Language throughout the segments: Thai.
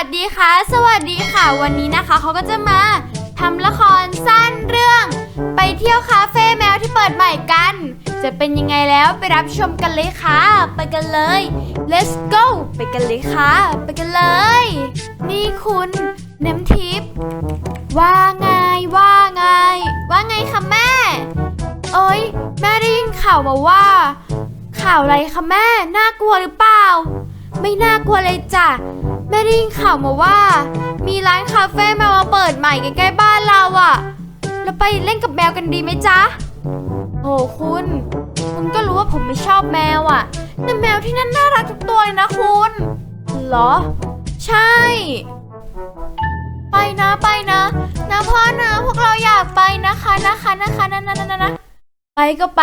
วัสดีค่ะ สวัสดีค่ะ วันนี้นะคะเขาก็จะมาทำละครสั้นเรื่อง ไปเที่ยวคาเฟ่แมวที่เปิดใหม่กัน จะเป็นยังไงแล้วไปรับชมกันเลยค่ะ ไปกันเลย let's go ไปกันเลยค่ะ ไปกันเลย นี่คุณน้ำทิพย์ว่าไงว่าไง ว่าไงคะแม่ เอ้ย แม่ได้ยินข่าวมาว่า ข่าวอะไรคะแม่ น่ากลัวหรือเปล่า ไม่น่ากลัวเลยจ้ะ แม่ได้ยินข่าวมาว่า มีร้านคาเฟ่แมวมาเปิดใหม่ใกล้ๆบ้านเราอะเราไปเล่นกับแมวกันดีไหมจ๊ะ โอ้คุณ คุณก็รู้ว่าผมไม่ชอบแมวอะแต่แมวที่นั่นน่ารักทุกตัวเลยนะคุณเหรอ ใช่ ไปนะไปนะนะพ่อนะพวกเราอยากไปนะคะนะคะนะคะนะนะนะนะนะไปก็ไป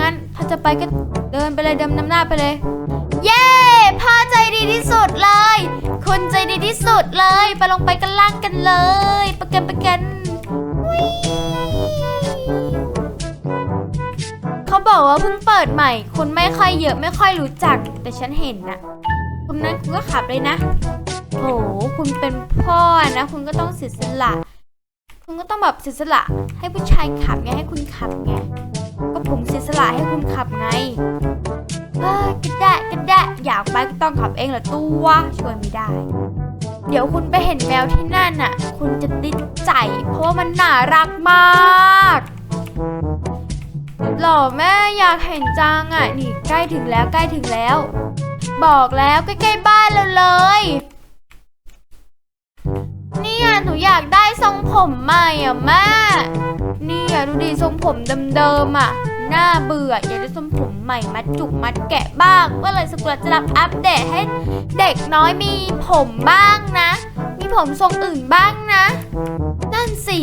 งั้นถ้าจะไปก็เดินไปเลยเดินนำหน้าไปเลย พ่อใจดีที่สุดเลย คุณใจดีที่สุดเลย ไปลงไปกันล่างกันเลยไปกันไปกันเขาบอกว่าเพิ่งเปิดใหม่ คนไม่ค่อยเยอะไม่ค่อยรู้จัก แต่ฉันเห็นนะคุณนั้นคุณก็ขับเลยนะโหคุณเป็นพ่อนะ คุณก็ต้องเสียสละ คุณก็ต้องแบบเสียสละ ให้ผู้ชายขับไงให้คุณขับไงก็ผมเสียสละให้คุณขับไง เอ้ยก็ได้ก็ได้อยากไปก็ต้องขับเองเหรอตัวช่วยไม่ได้ เดี๋ยวคุณไปเห็นแมวที่นั่นน่ะ คุณจะติดใจ เพราะว่ามันน่ารักมากหล่อแม่อยากเห็นจังอะนี่ใกล้ถึงแล้วใกล้ถึงแล้ว บอกแล้วใกล้ๆบ้านเราเลยเนี่ยหนูอยากได้ทรงผมใหม่อะแม่เนี่ยดูดิทรงผมเดิมๆอะ น่าเบื่ออยากได้ทรงผมใหม่มัดจุกมัดแกะบ้างเมื่อไหรสกุลจะรับอัปเดตให้เด็กน้อยมีผมบ้างนะ มีผมทรงอื่นบ้างนะ นั่นสิ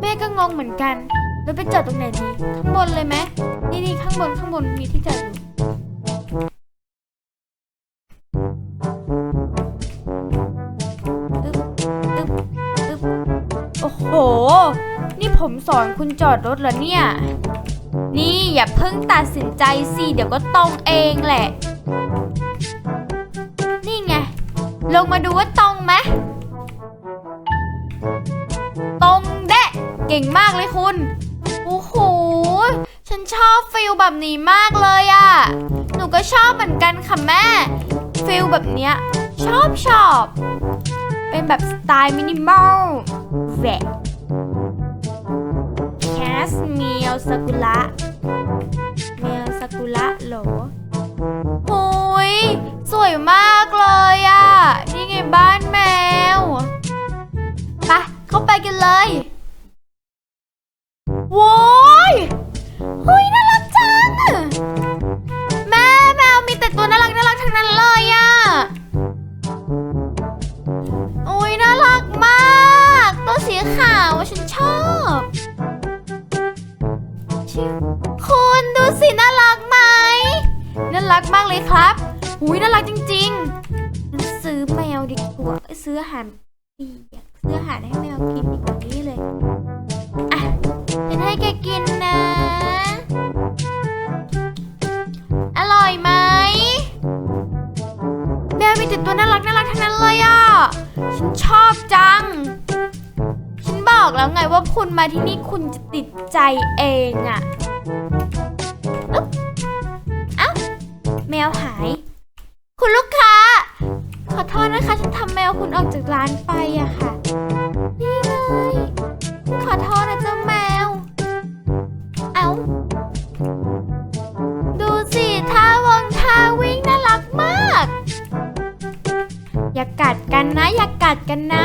แม่ก็งงเหมือนกัน แล้วไปจอดตรงไหนดีข้างบนเลยไหมนี่นี่ข้างบนข้างบนมีที่จอดอยู่อึ๊บอึ๊บอึ๊บโอ้โห นี่ผมสอนคุณจอดรถเหรอเนี่ย นี่อย่าเพิ่งตัดสินใจสิ เดี๋ยวก็ตรงเองแหละ นี่ไง ลงมาดูว่าตรงไหมตรงเดะเก่งมากเลยคุณ โอ้โห ฉันชอบฟิลแบบนี้มากเลยอะ่ะ หนูก็ชอบเหมือนกันค่ะแม่ ฟิลแบบเนี้ย ชอบชอบ เป็นแบบสไตล์มินิมอลแหวะ สเมียวสกุละเมียวสกุละเหรอโอ้ยสวยมาก แมวดีกว่าเอ้ยซื้ออาหารเปียกซื้ออาหารให้แมวกินดีกว่านี้เลยอะฉันให้แกกินนะ อร่อยไหมแมวมีแต่ตัวน่ารักน่ารักทั้งนั้นเลยอะฉันชอบจัง ฉันบอกแล้วไงว่าคุณมาที่นี่คุณจะติดใจเองอะ่ะอึ๊บเอ้าแมวหาย คุณลูกค้า วคุณออกจากร้านไปอะค่ะ นี่เลย ขอโทษนะเจ้าแมว เอ้า ดูสิท่าวงท่าวิ่งน่ารักมาก อย่ากัดกันนะ อย่ากัดกันนะ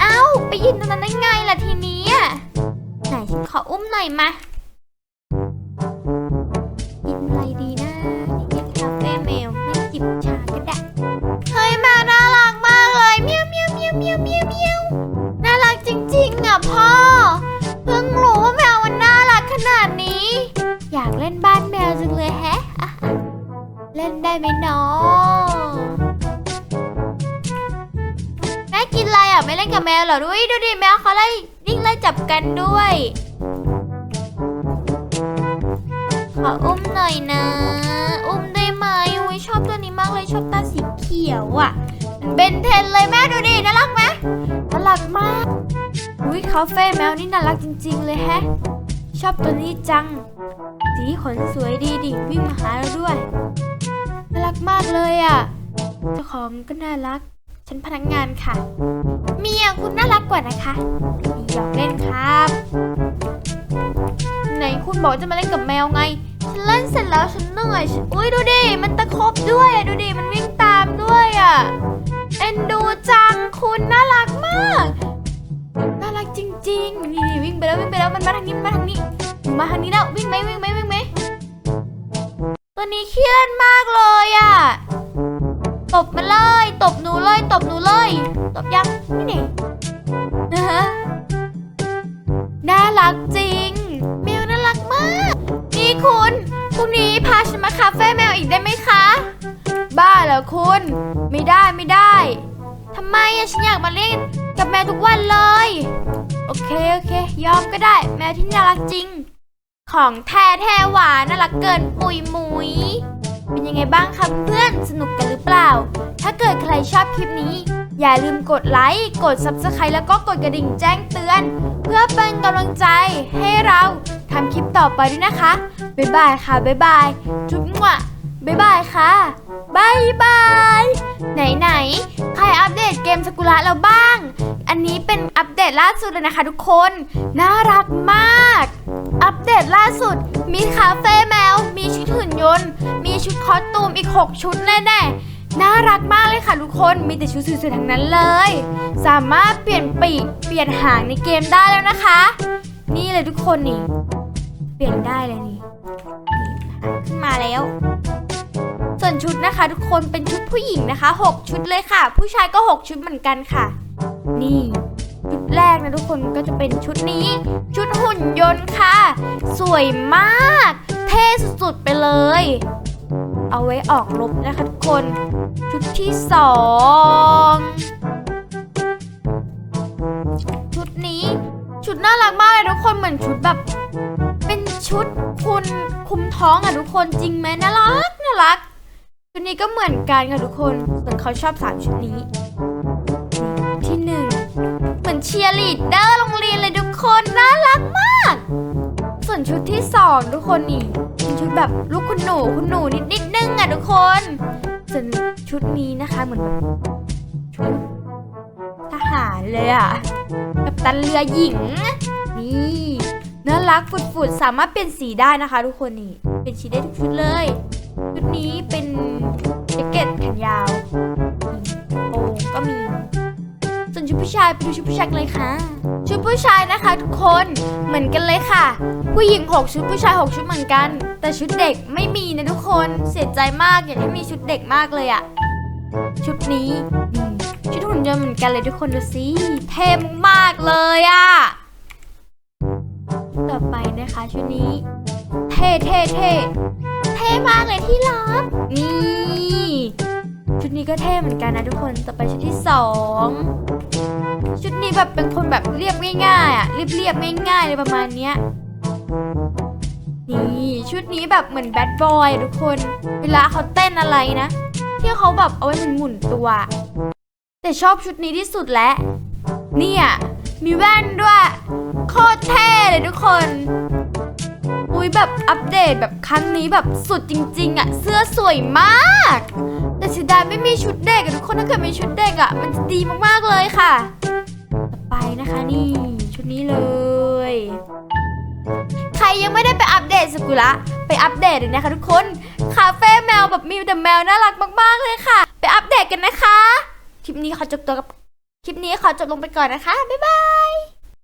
เอ้า ไปยืนตรงนั้นได้ไงล่ะทีนี้อะไหนฉันขออุ้มหน่อยมา อะพ่อ เพิ่งรู้ว่าแมวมันน่ารักขนาดนี้ อยากเล่นบ้านแมวจังเลยแฮะ เล่นได้ไหมน้องแม่กินอะไรอะไม่เล่นกับแมวเหรอดูดิดูดิแมวเขาไล่วิ่งไล่จับกันด้วย ขออุ้มหน่อยนะ อุ้มได้ไหมอุ้ยชอบตัวนี้มากเลยชอบตาสีเขียวอะเบนเทนเลยแม่ดูดิน่ารักไหมน่ารักมาก อุ้ยคาเฟ่แมวนี่น่ารักจริง ๆ เลยแฮะ ชอบตัวนี้จัง สีขนสวยดีดิวิ่งมาหาเราด้วย น่ารักมากเลยอะ เจ้าของก็น่ารัก ฉันพนักงานค่ะ เมียคุณน่ารักกว่านะคะมีหยอกเล่นครับ ไหนคุณบอกจะมาเล่นกับแมวไง ฉันเล่นเสร็จแล้วฉันเหนื่อยอุ้ยดูดิ มันตะคบด้วยอะดูดิ มันวิ่งตามด้วยอะ เอ็นดูจังคุณน่ารัก จริงๆนี่วิ่งไปแล้ววิ่งไปแล้วมันมาทางนี้มันมาทางนี้มาทางนี้แล้ววิ่งไหมวิ่งไหมวิ่งไหมตัวนี้เครียดมากเลยอะตบมาเลยตบหนูเลยตบหนูเลยตบยังนี่นี่นะฮะน่ารักจริงแมวน่ารักมากนี่คุณพรุ่งนี้พาฉันมาคาเฟ่แมวอีกได้ไหมคะ บ้าเหรอคุณ ไม่ได้ไม่ได้ทำไมอะฉันอยากมาเล่นกับแมวทุกวันเลย โอเค โอเค ยอมก็ได้ แมวที่น่ารักจริง ของแท้แท้หวานน่ารักเกินปุยมุยเป็นยังไงบ้างคะเพื่อนสนุกกันหรือเปล่า ถ้าเกิดใครชอบคลิปนี้ อย่าลืมกดไลค์ กด Subscribe แล้วก็กดกระดิ่งแจ้งเตือน เพื่อเป็นกำลังใจให้เราทำคลิปต่อไปด้วยนะคะ บ๊ายบายค่ะ บ๊ายบาย จุ๊บมั่วบ๊ายบายค่ะ บายบายไหนไหนๆ ใครอัปเดตเกมสกุระเราบ้าง อันนี้เป็นอัปเดตล่าสุดเลยนะคะทุกคน น่ารักมาก อัปเดตล่าสุด มีคาเฟ่แมว มีชุดหุ่นยนต์ มีชุดคอสตูมอีก 6 ชุดแน่ๆ น่ารักมากเลยค่ะทุกคน มีแต่ชุดสวยๆทั้งนั้นเลย สามารถเปลี่ยนปีก เปลี่ยนหางในเกมได้แล้วนะคะ นี่เลยทุกคนนี่ เปลี่ยนได้เลยนี่ ขึ้นมาแล้ว วนชุดนะคะ ทุกคนเป็นชุดผู้หญิงนะคะ 6 ชุดเลยค่ะ ผู้ชายก็ 6 ชุดเหมือนกันค่ะ นี่ ชุดแรกนะทุกคนก็จะเป็นชุดนี้ ชุดหุ่นยนต์ค่ะ สวยมาก เท่สุดๆไปเลย เอาไว้ออกรบนะคะทุกคน ชุดที่สองชุดนี้ ชุดน่ารักมากเลยทุกคนเหมือนชุดแบบเป็นชุดคุณคุมท้องอะทุกคนจริงไหมน่ารักน่ารัก ชุดนี้ก็เหมือนกันค่ะทุกคน ส่วนเขาชอบสามชุดนี้ ที่หนึ่งเหมือนเชียร์ลีดเดอร์โรงเรียนเลยทุกคนน่ารักมาก ส่วนชุดที่สองทุกคนนี่เป็นชุดแบบลูกคุณหนูคุณหนูนิดนิดนึงอะทุกคน ส่วนชุดนี้นะคะเหมือนแบบชุดทหารเลยอะกับตันเรือหญิง นี่น่ารักฝุดๆสามารถเปลี่ยนสีได้นะคะ ทุกคนนี่เป็นสีได้ทุกชุดเลย ชุดนี้เป็นแจ็คเก็ตแขนยาวโปงก็มี ส่วนชุดผู้ชายไปดูชุดผู้ชายกันเลยค่ะ ชุดผู้ชายนะคะทุกคนเหมือนกันเลยค่ะ ผู้หญิง 6 ชุดผู้ชาย 6 ชุดเหมือนกัน แต่ชุดเด็กไม่มีนะทุกคนเสียใจมากอยากให้มีชุดเด็กมากเลยอะชุดนี้ชุดหุ่นยนต์เหมือนกันเลยทุกคนดูสิเท่มากเลยอะต่อไปนะคะชุดนี้ เท่เท่เท่ ท่มากเลยที่รักนี่ชุดนี้ก็เท่เหมือนกันนะทุกคนต่อไปชุดที่สองชุดนี้แบบเป็นคนแบบเรียบง่ายๆอะเรียบเรียบๆง่ายๆเลยประมาณเนี้ยนี่ชุดนี้แบบเหมือนแบดบอยทุกคน เวลาเขาเต้นอะไรนะที่เขาแบบเอาไว้หมุนๆตัว แต่ชอบชุดนี้ที่สุดแล้วเนี่ยมีแว่นด้วย โคตรเท่เลยทุกคน ยแบบอัปเดตแบบครั้งนี้แบบสุดจริง ๆอะเสื้อสวยมาก แต่เสียดายไม่มีชุดเด็กอะทุกคนถ้าเกิดมีชุดเด็กอะมันจะดีมากๆเลยค่ะ ต่อไปนะคะนี่ชุดนี้เลย ใครยังไม่ได้ไปอัปเดตสกุระไปอัปเดตเลยนะคะทุกคนคาเฟ่แมวแบบมีแต่แมวน่ารักมากๆเลยค่ะ ไปอัปเดตกันนะคะคลิปนี้ขอจบตัวกับคลิปนี้ขอจบลงไปก่อนนะคะบ๊ายบาย